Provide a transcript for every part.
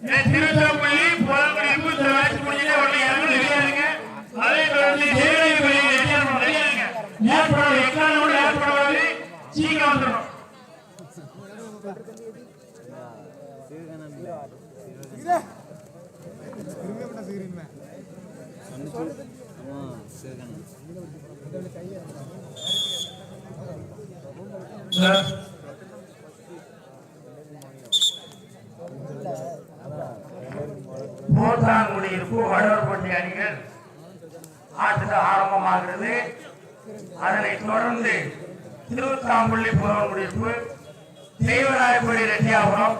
திருச்சிராப்பள்ளி புலங்குடியிருப்பு இந்த மேட்ச் முடிஞ்சதே உடனே ரெடியா இருங்க அதே தொடர்ந்து இருங்க ஏற்படாது எக்காரணம் கூட ஏற்படாது சீக்கிரம் போத்தாங்குடியிருப்பு திருத்தாம்பள்ளி புறவன்குடியிருப்பு தெய்வநாயப்பள்ளி ரெட்டியாபுரம்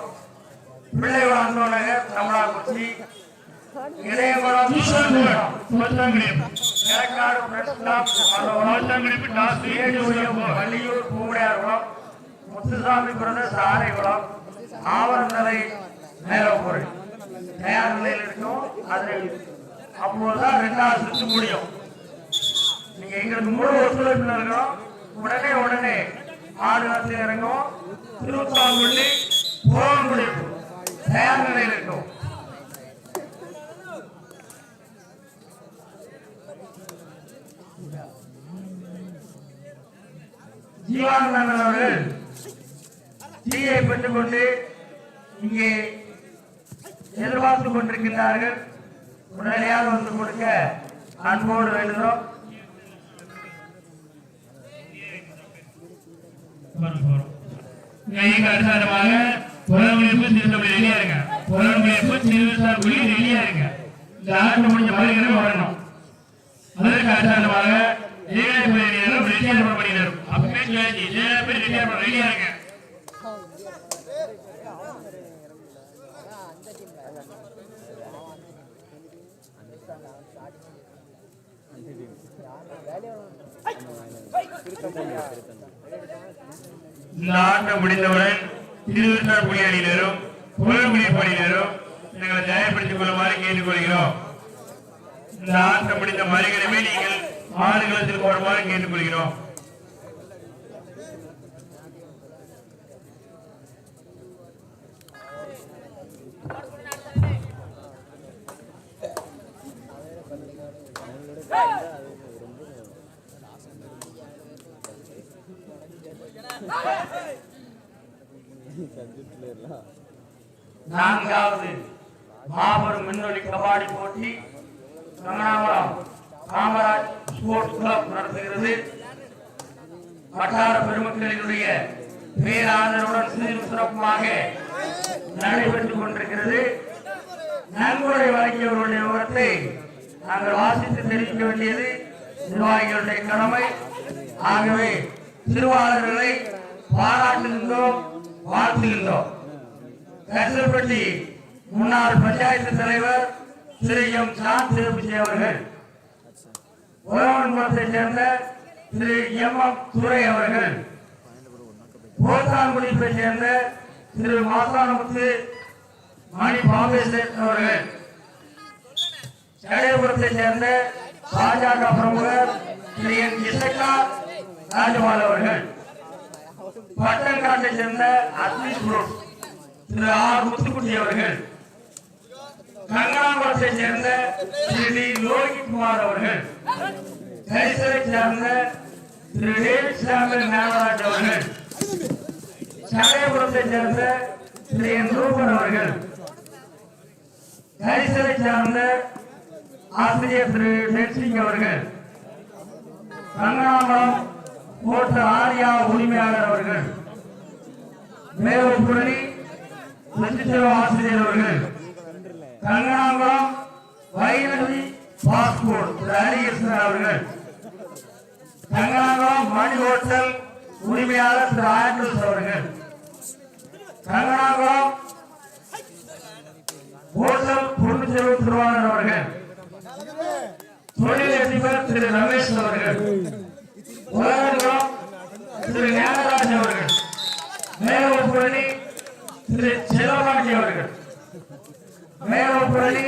பிள்ளைகுளம் அந்தோநகர் தமிழாக்குச்சி இளையகுளம் எலக்காடு வள்ளியூர் பூவுடையார்குளம் முத்துசாமி பிரதேச ஆரைகுளம் ஆவரந்தலை மேலப்பொருள் தயார் நிலையில் இருக்கும். அது அப்போதுதான் ரெண்டாவது சுற்று முடியும். நீங்க எங்களுக்கு முழு ஒத்துழைப்பு இருக்கணும். உடனே உடனே ஆடுகளத்தில் இறங்கும் திருத்தாங்குள்ளி போன் முடிப்பு தயார் நிலையில் இருக்கும் ஜீவானந்தன் அவர்கள் தீயை பெற்றுக்கொண்டு இங்கே எதிர்பார்த்து கொண்டிருக்கின்றார்கள். உடனடியாக வந்து கொடுக்க அன்போடு வேண்டுகிறோம். அடிசாரமாக புலன்குடிப்பு திருத்தப்படி ரெடியா இருங்க புலன்குடிப்பு திருவிசாரப்படி ரெடியா இருங்க இந்த ஆண்டு முடிஞ்ச மறுகிறே வரணும் அதற்கு அடிசாரமாக ஏழை நேரம் ரெடியாக பண்ணிடுறோம் அப்பவே சொல்லி ஏழை பேர் ரெடியாக ரெடியா இருங்க இந்த ஆண்டு முடிந்தவுடன் திருவிழாக்குடி அணியினரும் புலங்குடி பணியினரும் எங்களை நியாயப்படுத்திக் கொள்ளுமாறு கேட்டுக்கொள்கிறோம். இந்த ஆண்டு முடிந்த மறுகணமே நீங்கள் ஆடுகளத்தில் போடுமாறு கேட்டுக்கொள்கிறோம் நான்காவது மாபெரும் மின்னொலி போட்டி கமனாவரம் காமராஜ் ஸ்போர்ட்ஸ் கிளப் நடத்துகிறது. வட்டார பெருமக்களினுடைய பேராதரவுடன் சீரும் சிறப்புமாக நடைபெற்றுக் கொண்டிருக்கிறது. நன்கொடை வழங்கியவர்களுடைய விவரத்தை நாங்கள் வாசித்து தெரிவிக்க வேண்டியது. நிர்வாகிகளுடைய கடமை. ஆகவே திருவாளர்களை பாராட்டுகின்றோம் வாழ்த்துகின்றோம். கரிசல்பட்டி முன்னாள் பஞ்சாயத்து தலைவர் திரு எம் சாந்த் திருப்பதி அவர்கள். உழவன்புரத்தை சேர்ந்த திரு எம் எம் துரை அவர்கள். போத்தான்குடிப்பை சேர்ந்த திரு மாசானமுத்து மணி பாம்பேஸ்வரன் அவர்கள். சடையபுரத்தை சேர்ந்த பாஜக பிரமுகர் திரு என் இசக்கா ராஜபால் அவர்கள். பட்டங்காட்டை சேர்ந்த athletes group Thiru R Muthukutty அவர்கள். கங்கனாபுரத்தை சேர்ந்த திரு லோகி லோகிகுமார் அவர்கள் கரிசலை சேர்ந்த திரு டேவிட் சாமியல் அவர்கள் சடையபுரத்தை சேர்ந்த திரு என் ரூபன் அவர்கள் கரிசலை சார்ந்த ஆசிரியர் திரு டென்சிங் அவர்கள் கங்கனாபுரம் கோட்ட ஆரியா உரிமையாளர் அவர்கள் மேலும் புரணி ஆசிரியர் அவர்கள் கங்கனாபுரம் வைரவி பாஸ்போர்ட் திரு ஹரிகிருஷ்ணன் அவர்கள். கங்கனாபுரம் மணி ஹோட்டல் உரிமையாளர் திரு ஆண்ட்ரூஸ் அவர்கள். கங்கனாபுரம் ஹோட்டல் பொன்னுச்செல்வ திருவாளர் அவர்கள். தொழிலதிபர் திரு ரமேஷ் அவர்கள். உலகம் திரு ஞானராஜ் அவர்கள். மேலப்புரணி திரு செல்வராஜ் அவர்கள். மேலப்பள்ளி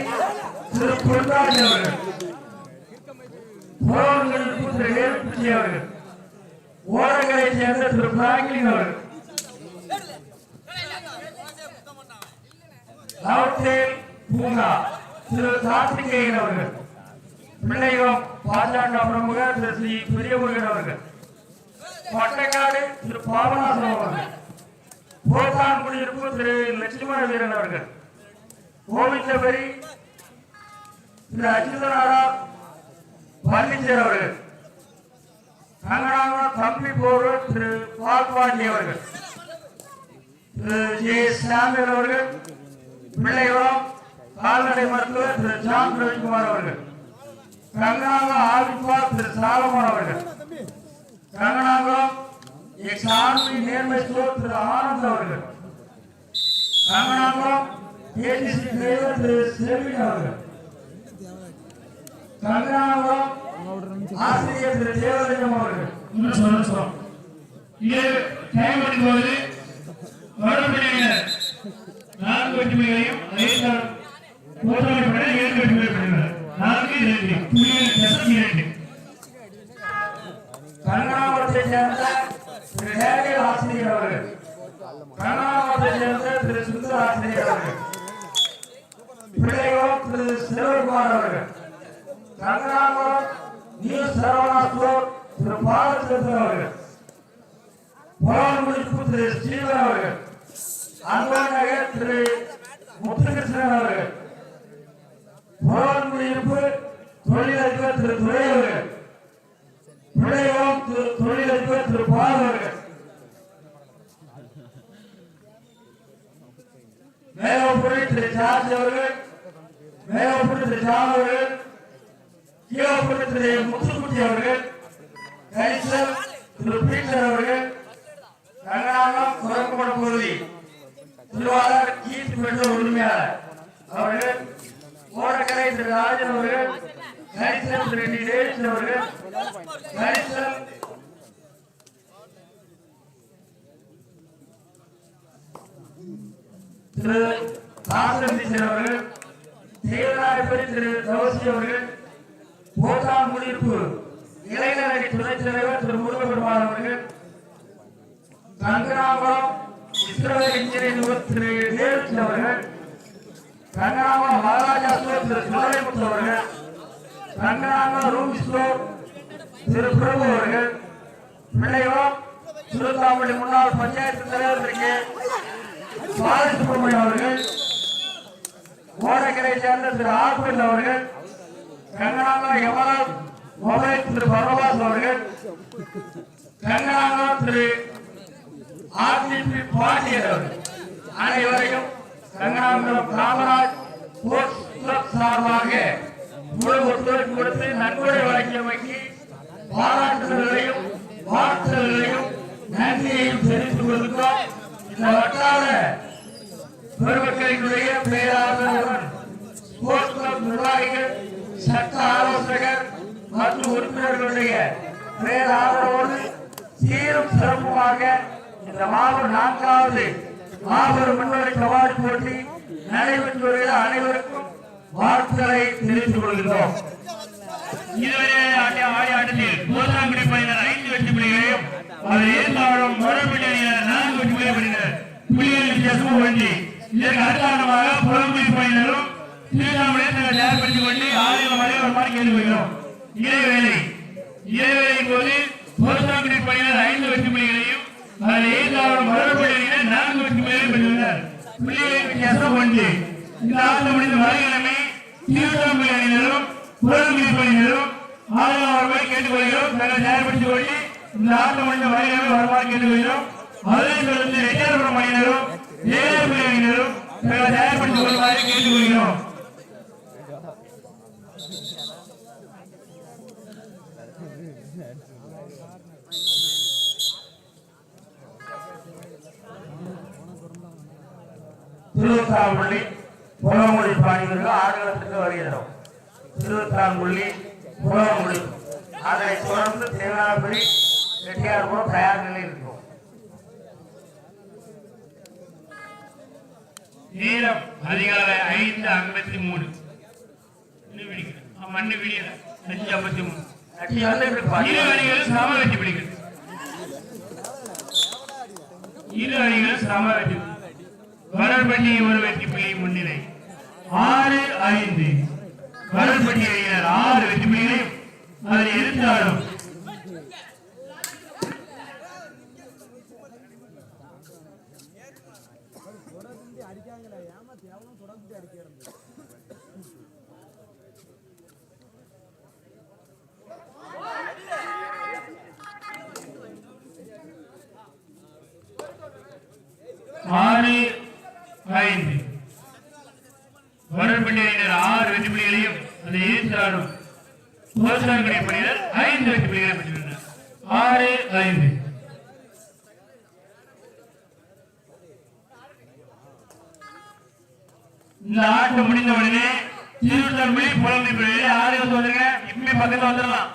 திரு பொன்ராஜ் அவர்கள் புறவன்களுக்கு திரு நேருப்பிச்சி அவர்கள் ஓரங்களை சேர்ந்த திரு பிராங்கிலின் அவர்கள். லவத்தேல் பூங்கா திரு கார்த்திகேயன் அவர்கள். பிள்ளையம் பாஜக பிரமுகர் திரு ஸ்ரீ பெரியமுருகன் அவர்கள். பட்டக்காடு திரு பாபநாசன் அவர்கள். போதான் குடியிருப்பு திரு லட்சுமண வீரன் அவர்கள். கோவிந்தபுரி திரு அச்சுதனாரா பன்னிஞ்சர் அவர்கள். கங்கனாங்குளம் தம்பி போர்வர் திரு பால்பாண்டி அவர்கள். திரு ஜே சாமியல் அவர்கள். பிள்ளைவரம் கால்நடை மருத்துவர் திரு ஜான் ரவிக்குமார் அவர்கள். கங்கனாங்குளம் ஆதிப்பா திரு சாலமோன் அவர்கள். கங்கனாங்கம் எக்ஸ் ஆர்மி நேர்மை திரு ஆனந்த் அவர்கள். கங்கனாங்கம் ஏடிசி டிரைவர் திரு செல்வின் அவர்கள் ஆசிரியர் திரு தேவலிங்கம் அவர்கள் இன்னும் சொல்ல சொல்றோம் இது டைம் எடுக்கும்போது நான்கு வெற்றிமைகளையும் ஐந்து போராட்டப்பட ஏழு பெறுகிறார் நான்கு இரண்டு புள்ளிகள் தசம் இரண்டு கங்கனாபுரத்தை சேர்ந்த திரு ஆசிரியர் அவர்கள் கர்நாடகத்தை சேர்ந்த திரு சுந்தர ஆசிரியர் அவர்கள். பிள்ளையோர் திரு சிவகுமார் அவர்கள் கங்கனாபுரம் நியூ சரவணா திரு பாலச்சந்திரன் அவர்கள். புலவன் முடிப்பு திரு ஸ்ரீவன் அவர்கள் அன்பன் திரு முத்துகிருஷ்ணன் அவர்கள். தொழிலதிபர் திரு துரை அவர்கள். பிள்ளையோம் திரு- தொழிலதிபர் திரு பால் அவர்கள். திரு அவர்கள். மேலப்புரி திரு ஜான் அவர்கள் கீழப்புரி திரு முத்துக்குட்டி அவர்கள் கரிசல் திரு பீட்டர் அவர்கள் ரங்கநாதம் குரங்குமட பகுதி திருவாளர் கீர்த்தி பெற்ற உரிமையாளர் அவர்கள் ஓடக்கரை திரு ராஜன் அவர்கள் கரிசல் திரு டி டேவிஸ் அவர்கள் திரு அவர்கள் தேவநாயகரி திரு தவசி அவர்கள் போதா குடியிருப்பு இளைஞரணி துணைத் தலைவர் திரு முருகபெருமான் அவர்கள் கங்கனாபுரம் இஸ்ரவேல் இன்ஜினியர் திரு டேவிஸ் அவர்கள் கங்கனாபுரம் மகாராஜா ஸ்டோர் திரு சுந்தரமுத்து அவர்கள் கங்கனாபுரம் ரூம் ஸ்டோர் திரு பிரபு அவர்கள் பிள்ளையோம் திருத்தாமணி முன்னாள் பஞ்சாயத்து தலைவர் திரு கே பாலசுப்ரமணியம் அவர்கள் சேர்ந்த திரு ஆர்பில் அவர்கள் யமராஜ் மொபைல் திரு பரவாஸ் அவர்கள் கங்கனாபுரம் திரு ஆர்டிபி பாண்டியர் அவர்கள். அனைவரையும் கங்கனாபுரம் காமராஜ் ஸ்போர்ட்ஸ் கிளப் சார்பாக முழு ஒத்துழைப்பு கொடுத்து நன்கொடை வழங்கியமைக்கு பாராட்டுதல்களையும் வாழ்த்துதல்களையும் நன்றியையும் தெரிவித்துக் கொள்கிறோம். இந்த வட்டார பெருமக்களினுடைய பேராதரவுடன் ஸ்போர்ட்ஸ் கிளப் நிர்வாகிகள் சட்ட ஆலோசகர் மற்றும் உறுப்பினர்களுடைய பேராதரவோடு சீரும் சிறப்புமாக இந்த மாபெரும் நான்காவது மாபெரும் முன்னணி கபாடி போட்டி நடைபெற்று வருகிற அனைவருக்கும் வாழ்த்துக்களை தெரிவித்துக் கொள்கிறோம் இதுவரை ஆடிய ஆடிய ஆட்டத்தில் போதாங்குடி பணியினர் ஐந்து வெற்றி புள்ளிகளையும் அதை ஏற்காடும் மறுபடி அணியினர் நான்கு வெற்றி புள்ளிகளை பெறுகின்றனர் புள்ளிகள் வித்தியாசமும் ஒன்றி இதற்கு அடுத்தாண்டமாக புலம்பெயர் பயனரும் திருவண்ணாமலை தங்களை தயார்படுத்திக் கொண்டு ஆயிரம் வரை வருமாறு கேட்டுக்கொள்கிறோம் இடைவேளை இடைவேளையின் போது போதாங்குடி பணியினர் ஐந்து வெற்றி புள்ளிகளையும் அதில் ஏற்காடும் மறுபடி நான்கு வெற்றி புள்ளிகளையும் பெற்றுள்ளனர். புள்ளிகளின் வித்தியாசம் ஒன்று. இந்த ஆண்டு முடிந்த மறுகிழமை திருவண்ணாமலை அணியினரும் புலம்புரி பணியினரும் ஆயிரம் வருமாறு கேட்டுக்கொள்கிறோம் தங்களை தயார்படுத்திக் கொண்டு இந்த ஆண்டு முடிந்த மறுகிழமை வருமாறு கேட்டுக்கொள்கிறோம் அதனைத் தொடர்ந்து ரெட்டியார்புரம் அணியினரும் ஏழாபுரி அணியினரும் தங்களை தயார்படுத்திக் கொள்ளுமாறு கேட்டுக்கொள்கிறோம் திருவத்தாங்குள்ளி புலமொழி பாணிகளுக்கு ஆடுகளத்துக்கு வருகிறோம். திருவத்தாங்குள்ளி புலமொழி அதை தொடர்ந்து தேவனாபுரி ரெட்டியார்புரம் தயார் நிலையில் இருக்கும். நேரம் அதிகாலை ஐந்து ஐம்பத்தி மூணு மண்ணு பிடிக்கல அஞ்சு ஐம்பத்தி மூணு இரு அணிகளும் சம வெற்றி பிடிக்கிறது இரு அணிகளும் சம வெற்றி வர ஒரு வெற்றி புள்ளி முன்னிலை. ஆறு ஐந்து. வரல்பட்டி ஆறு வெற்றி புள்ளிகளையும் அதில் இருந்தாலும் ஆறு ஐந்து வரல்பட்டி அணியினர் ஆறு வெற்றி புள்ளிகளையும் அதை எதிர்த்தாலும் கோசாங்கடை பணியினர் ஐந்து வெற்றி புள்ளிகளை பெற்றுள்ளனர் ஆறு ஐந்து. இந்த ஆட்டம் முடிந்த உடனே திருத்தன்மை புலமை ஆறு வந்து வந்துருங்க. இப்பவே பக்கத்துல வந்துடலாம்.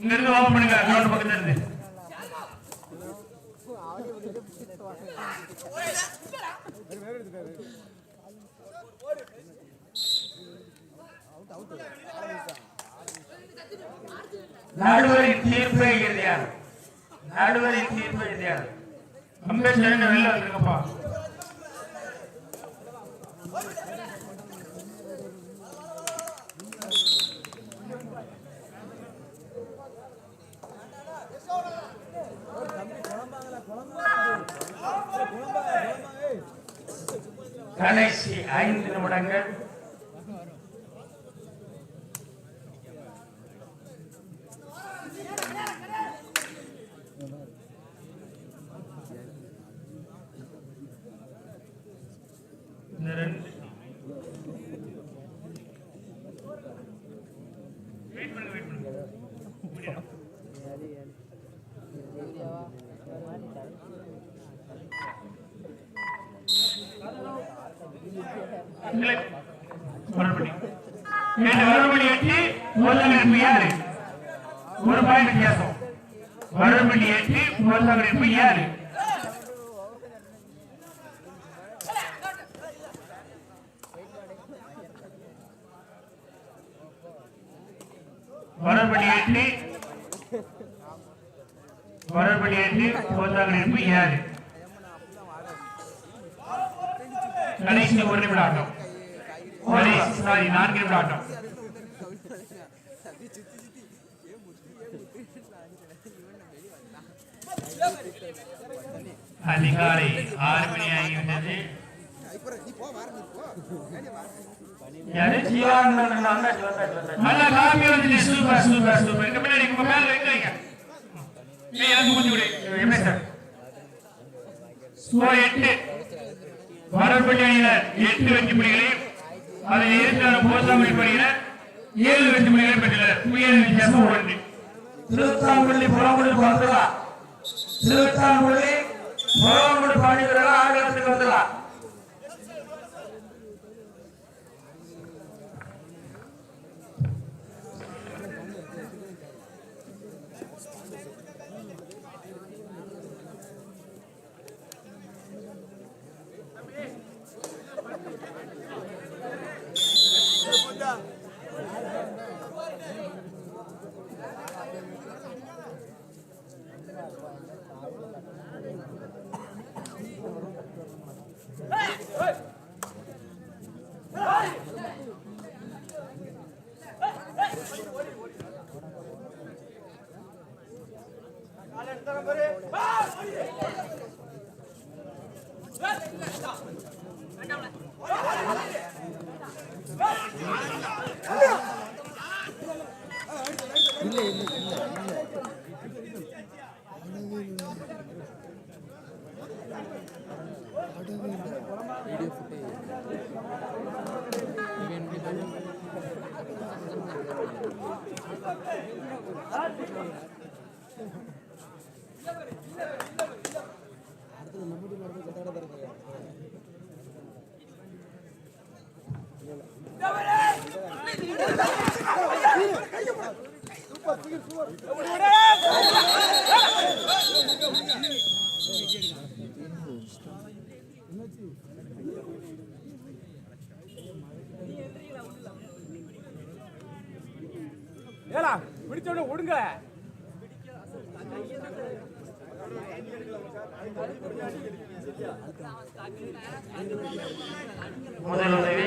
இங்க இருந்து ஓபன் பண்ணுங்க. கிரவுண்ட் பக்கத்துல இருந்து. நடுவரின் தீர்ப்பை இறுதியார் நடுவரின் தீர்ப்பை இறுதியார் அம்பேத்கர் வெளில வந்துருங்கப்பா கடைசி ஐந்து நிமிடங்கள் இந்த ரெண்டு வெயிட் பண்ணுங்க வெயிட் பண்ணுங்க முடியணும். இல்லை. மறுபடி. ரெண்டு மறுபடி எட்டி முதல் எடுப்பு யாரு ஒரு பாயிண்ட் வித்தியாசம் மறுபடி எட்டி முதல் எடுப்பு யாரு மறுபடி எட்டி மறுபடி எட்டி முதல் எடுப்பு யாரு கடைசி ஒரு நிமிட ஆட்டம். கடைசி சாரி நான்கு நிமிட ஆட்டம். அதிகாலை ஆறு மணி ஆகிவிட்டது. Super super super. இந்த பின்னாடி உங்க மேல வைங்க எனக்கு கொஞ்சம் கொடு. எப்படி சார்? எட்டு. வரப்பட்டி அணியினர் எட்டு வெற்றி புள்ளிகளையும் அதை எதிர்த்தான போசாமணி பணியினர் ஏழு வெற்றி புள்ளிகளை பெற்றுள்ளனர் புயல் வித்தியாசம் ஒன்று. திருத்தாங்குடி புறமுடி வந்துடலாம். திருத்தாங்குடி புறமுடி பாண்டியர்கள் ஆங்கிலத்துக்கு வந்துடலாம் ஏலா பிடிச்ச ஒடுங்க. முதல் உதவி.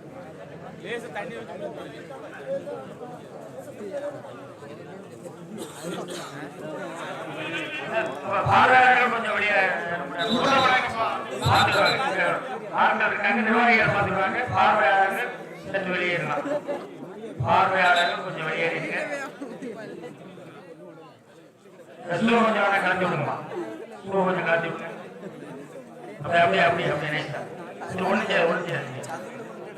ஆட்கள் இருக்காங்க நிர்வாகிகள் பார்த்துக்குவாங்க பார்வையாளர்கள் சற்று வெளியேறலாம் பார்வையாளர்கள் கொஞ்சம் வெளியேறிங்க ஸ்லோ கொஞ்சம் வேணா கலந்து விடுங்கம்மா ஸ்லோ கொஞ்சம் கலந்து விடுங்க அப்படியே அப்படியே அப்படியே அப்படியே நைஸா ஒன்று ஒண்ணு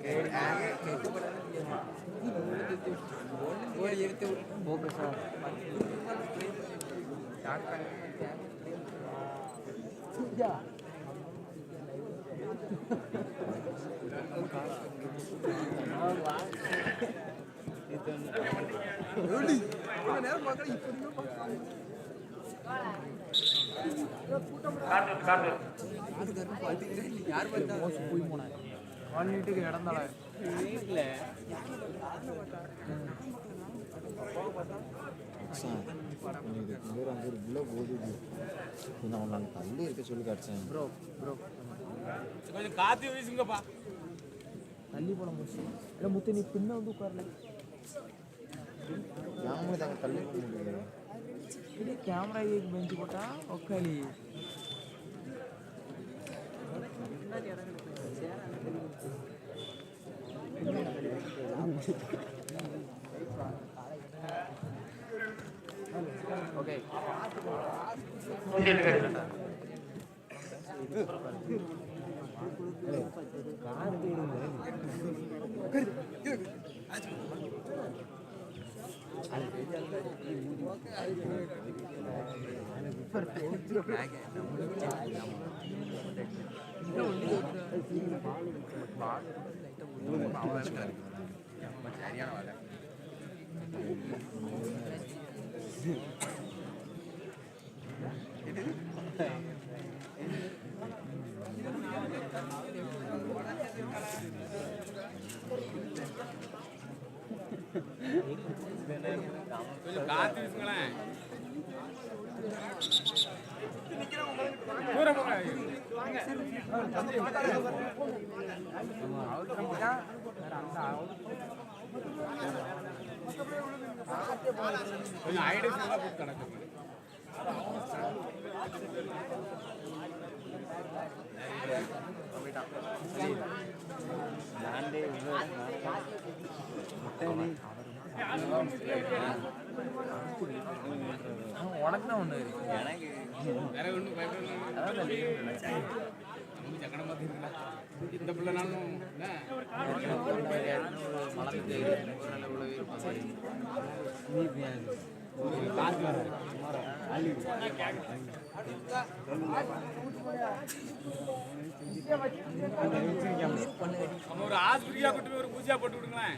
செய்யாதீங்க ஆ ஆ. அவன் ஒன் வீட்டுக்கு இடம் தான் வீட்டில் தள்ளி இருக்க சொல்லி காட்சேன் ப்ரோ ப்ரோ கொஞ்சம் காத்து வீசுங்கப்பா. தள்ளி போட முடிச்சு இல்லை முத்து நீ பின்ன வந்து உட்காரல கேமரா தாங்க தள்ளி போட முடியல. இது போட்டா? ஒக்காளி Okay. நூத்தி எட்டு கொஞ்சம் காத்து வீசுங்களேன். கொஞ்சம் ஐடியா போட்டு கிடக்குங்க உனக்கு தான் ஒன்று எனக்கு வேற ஒன்றும் இந்த பிள்ளைனாலும் மலர்ந்து ஒரு ஒரு ஆஸ்பத்திரியா கூட்டு போய் ஒரு பூஜையா போட்டு விடுங்களேன்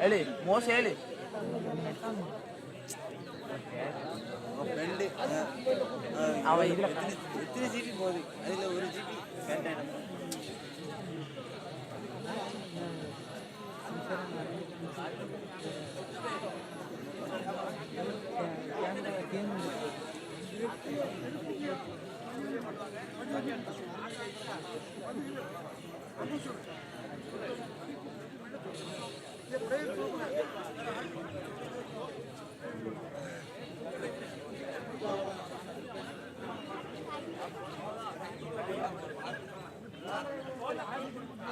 ಹೇಳಿ ಮೋಸ ಹೇಳಿ ஃப்ரெண்டு அவன் இல்ல எத்தனை ஜிபி போகுது அதில் ஒரு ஜிபி கரெக்டாக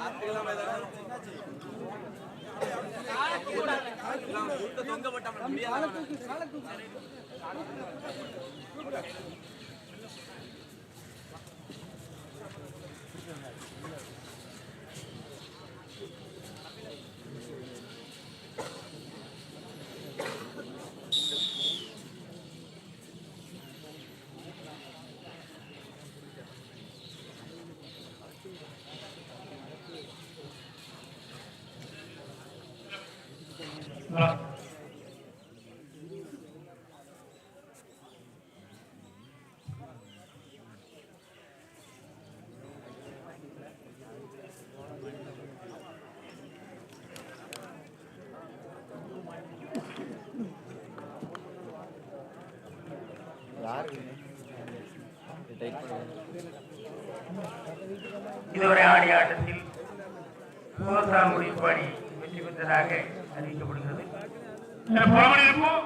आठ किलोमीटर யார் 네, 브라만 일부